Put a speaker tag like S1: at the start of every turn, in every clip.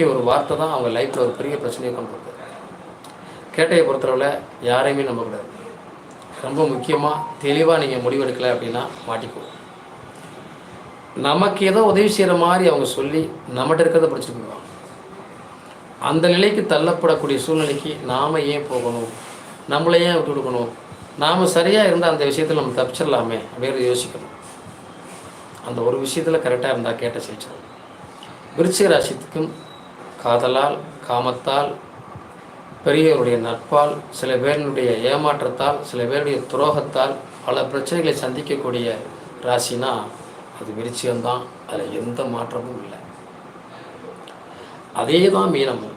S1: நம்பிக்கை ஒரு வார்த்தை தான் அவங்க லைஃப்பில் ஒரு பெரிய பிரச்சனையை கொண்டு வருது கேட்டையை பொறுத்தளவில் யாரையுமே நம்பக்கூடாது ரொம்ப முக்கியமாக தெளிவாக நீங்கள் முடிவெடுக்கலை அப்படின்னா மாட்டிக்குவோம் நமக்கு ஏதோ உதவி செய்கிற மாதிரி அவங்க சொல்லி நம்மகிட்ட இருக்கிறத படிச்சுட்டு அந்த நிலைக்கு தள்ளப்படக்கூடிய சூழ்நிலைக்கு நாம் ஏன் போகணும்? நம்மளை ஏன் விட்டு கொடுக்கணும்? நாம் சரியாக இருந்தால் அந்த விஷயத்தில் நம்ம தப்பிச்சிடலாமே அப்படின்னு யோசிக்கணும். அந்த ஒரு விஷயத்தில் கரெக்டாக இருந்தால் கேட்ட செலுத்தணும் விருச்சிக ராசிக்கும் காதலால் காமத்தால் பெரியவருடைய நட்பால் சில பேரினுடைய ஏமாற்றத்தால் சில பேருடைய துரோகத்தால் பல பிரச்சனைகளை சந்திக்கக்கூடிய ராசினா அது விருச்சியம்தான் அதில் எந்த மாற்றமும் இல்லை. அதே தான் மீனமும்.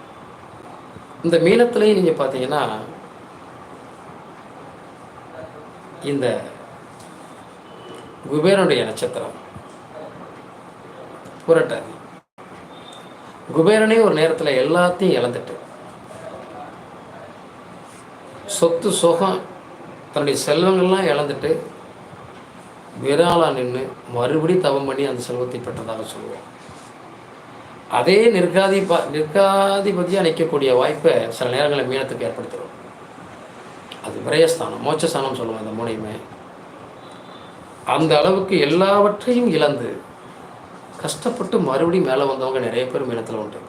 S1: இந்த மீனத்துலேயும் நீங்கள் பார்த்தீங்கன்னா இந்த குபேரனுடைய நட்சத்திரம் புரட்டாதி. குபேரனே ஒரு நேரத்தில் எல்லாத்தையும் இழந்துட்டு சொத்து சுகம் தன்னுடைய செல்வங்கள்லாம் இழந்துட்டு விராலாக நின்று மறுபடி தவம் பண்ணி அந்த செல்வத்தை பெற்றதாக சொல்லுவோம். அதே நிர்காதி நிற்காதிபதியாக நிர்காதிபதியாக நிற்கக்கூடிய வாய்ப்பை சில நேரங்களில் மீனத்துக்கு ஏற்படுத்திடும். அது விரயஸ்தானம் மோட்சஸ்தானம் சொல்லுவோம் இந்த மூணையுமே அந்த அளவுக்கு எல்லாவற்றையும் இழந்து கஷ்டப்பட்டு மறுபடியும் மேலே வந்தவங்க நிறைய பேர் மீனத்தில் உண்டு.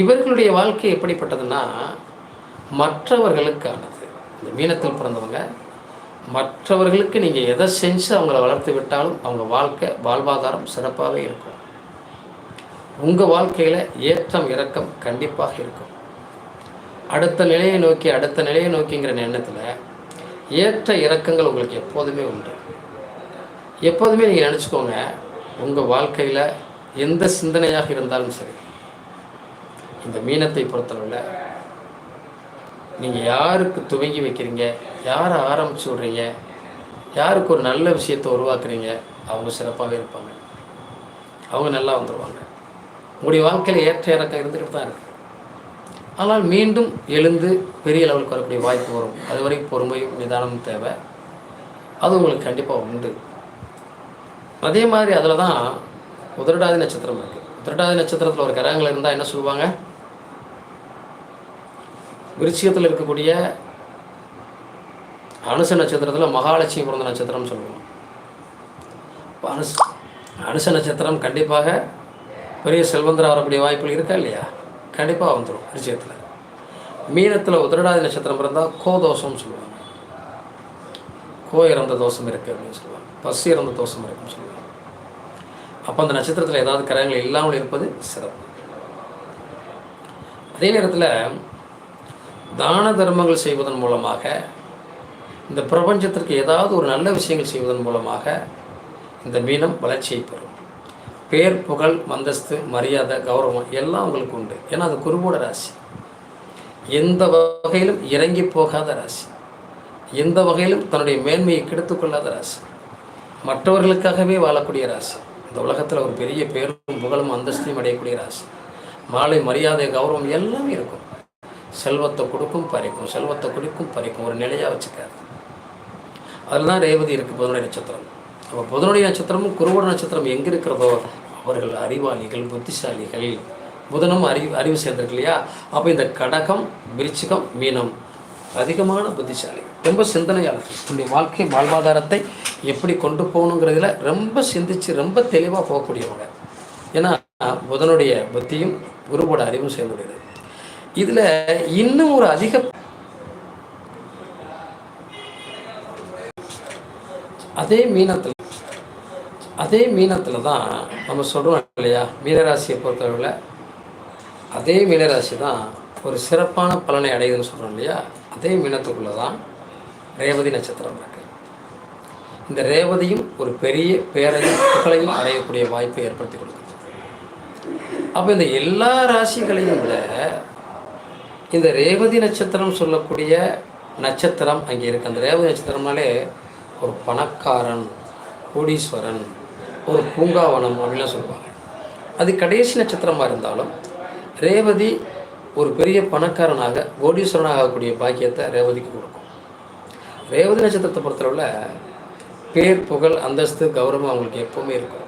S1: இவர்களுடைய வாழ்க்கை எப்படிப்பட்டதுன்னா மற்றவர்களுக்கானது. இந்த மீனத்தில் பிறந்தவங்க மற்றவர்களுக்கு நீங்கள் எதை செஞ்சு அவங்கள வளர்த்து விட்டாலும் அவங்க வாழ்க்கை வாழ்வாதாரம் சிறப்பாகவே இருக்கும். உங்கள் வாழ்க்கையில் ஏற்றம் இறக்கம் கண்டிப்பாக இருக்கும். அடுத்த நிலையை நோக்கி அடுத்த நிலையை நோக்கிங்கிற எண்ணத்தில் ஏற்ற இறக்கங்கள் உங்களுக்கு எப்போதுமே உண்டு. எப்போதுமே நீங்கள் நினச்சிக்கோங்க உங்கள் வாழ்க்கையில் எந்த சிந்தனையாக இருந்தாலும் சரி இந்த மீனத்தை பொறுத்தளவில் நீங்கள் யாருக்கு துவங்கி வைக்கிறீங்க யாரை ஆரம்பிச்சு விட்றீங்க யாருக்கு ஒரு நல்ல விஷயத்தை உருவாக்குறீங்க அவங்க சிறப்பாகவே இருப்பாங்க. அவங்க நல்லா வந்துடுவாங்க உங்களுடைய வாழ்க்கையில் ஏற்ற இறக்கம் இருந்துக்கிட்டு தான் இருக்கு. ஆனால் மீண்டும் எழுந்து பெரிய லெவலுக்கு வரக்கூடிய வாய்ப்பு வரும். அதுவரை பொறுமையும் நிதானமும் தேவை. அது உங்களுக்கு கண்டிப்பாக உண்டு. அதே மாதிரி அதில் தான் உதரடாதி நட்சத்திரம் இருக்குது உதரடாதி நட்சத்திரத்தில் ஒரு கிரகங்கள் இருந்தால் என்ன சொல்லுவாங்க? விருச்சிகத்தில் இருக்கக்கூடிய அனுச நட்சத்திரத்தில் மகாலட்சுமி பிறந்த நட்சத்திரம்னு சொல்லுவோம் இப்போ அனுச அனுச நட்சத்திரம் கண்டிப்பாக பெரிய செல்வந்தர் வரக்கூடிய வாய்ப்புகள் இருக்கா இல்லையா? கண்டிப்பாக வந்துடும் விருச்சிகத்தில். மீனத்தில் உதரடாதி நட்சத்திரம் பிறந்தால் கோதோஷம்னு சொல்லுவாங்க. கோ இறந்த தோஷம் இருக்குது அப்படின்னு சொல்லுவாங்க. பசு இறந்த தோஷம் இருக்குன்னு சொல்லுவாங்க. அப்போ அந்த நட்சத்திரத்தில் ஏதாவது கிரகங்கள் இல்லாமல் இருப்பது சிறப்பு. அதே நேரத்தில் தான தர்மங்கள் செய்வதன் மூலமாக இந்த பிரபஞ்சத்திற்கு ஏதாவது ஒரு நல்ல விஷயங்கள் செய்வதன் மூலமாக இந்த மீனம் வளர்ச்சியை பெறும். பேர் புகழ் மந்தஸ்து மரியாதை கௌரவம் எல்லாம் உங்களுக்கு உண்டு. ஏன்னா அது குருவோட ராசி. எந்த வகையிலும் இறங்கி போகாத ராசி. எந்த வகையிலும் தன்னுடைய மேன்மையை கெடுத்துக்கொள்ளாத ராசி. மற்றவர்களுக்காகவே வாழக்கூடிய ராசி. இந்த உலகத்தில் ஒரு பெரிய பேரும் புகழும் அந்தஸ்தையும் அடையக்கூடிய ராசி. மாலை மரியாதை கௌரவம் எல்லாமே இருக்கும். செல்வத்தை கொடுக்கும் பறிக்கும். செல்வத்தை கொடுக்கும் பறிக்கும். ஒரு நிலையாக வச்சுக்காது. அதில் தான் ரேவதி இருக்குது புதனுடைய நட்சத்திரம். அப்போ புதனுடைய நட்சத்திரமும் குருவோட நட்சத்திரம் எங்கே இருக்கிறதோ அவர்கள் அறிவாளிகள் புத்திசாலிகள். புதனும் அறிவு அறிவு சேர்ந்திருக்கு இல்லையா? அப்போ இந்த கடகம் விருச்சிகம் மீனம் அதிகமான புத்திசாலி. ரொம்ப சிந்தனையாளர். தன்னுடைய வாழ்க்கை வாழ்வாதாரத்தை எப்படி கொண்டு போகணுங்கிறதுல ரொம்ப சிந்திச்சு ரொம்ப தெளிவாக போகக்கூடியவங்க. ஏன்னா புதனுடைய புத்தியும் குருவோட அறிவும் சேர்ந்துடையது இதில் இன்னும் ஒரு அதிக அதே மீனத்தில் அதே மீனத்தில் தான் நம்ம சொல்கிறோம் இல்லையா? மீனராசியை பொறுத்தளவில் அதே மீனராசி தான் ஒரு சிறப்பான பலனை அடையுதுன்னு சொல்கிறோம் இல்லையா? அதே மீனத்துக்குள்ளே தான் ரேவதி நட்சத்திரம் இருக்குது இந்த ரேவதியும் ஒரு பெரிய பேரையும் புகழையும் அடையக்கூடிய வாய்ப்பை ஏற்படுத்தி கொடுக்குது. அப்போ இந்த எல்லா ராசிகளையும் விட இந்த ரேவதி நட்சத்திரம் சொல்லக்கூடிய நட்சத்திரம் அங்கே இருக்கு. அந்த ரேவதி நட்சத்திரம்னாலே ஒரு பணக்காரன் கோடீஸ்வரன் ஒரு பூங்காவனம் அப்படின்லாம் சொல்லுவாங்க. அது கடைசி நட்சத்திரமாக இருந்தாலும் ரேவதி ஒரு பெரிய பணக்காரனாக கோடீஸ்வரனாக ஆகக்கூடிய பாக்கியத்தை ரேவதிக்கு கொடுக்கும். ரேவதி நட்சத்திரத்தை பொறுத்தளவில் பேர் புகழ் அந்தஸ்து கௌரவம் அவங்களுக்கு எப்பவுமே இருக்கும்.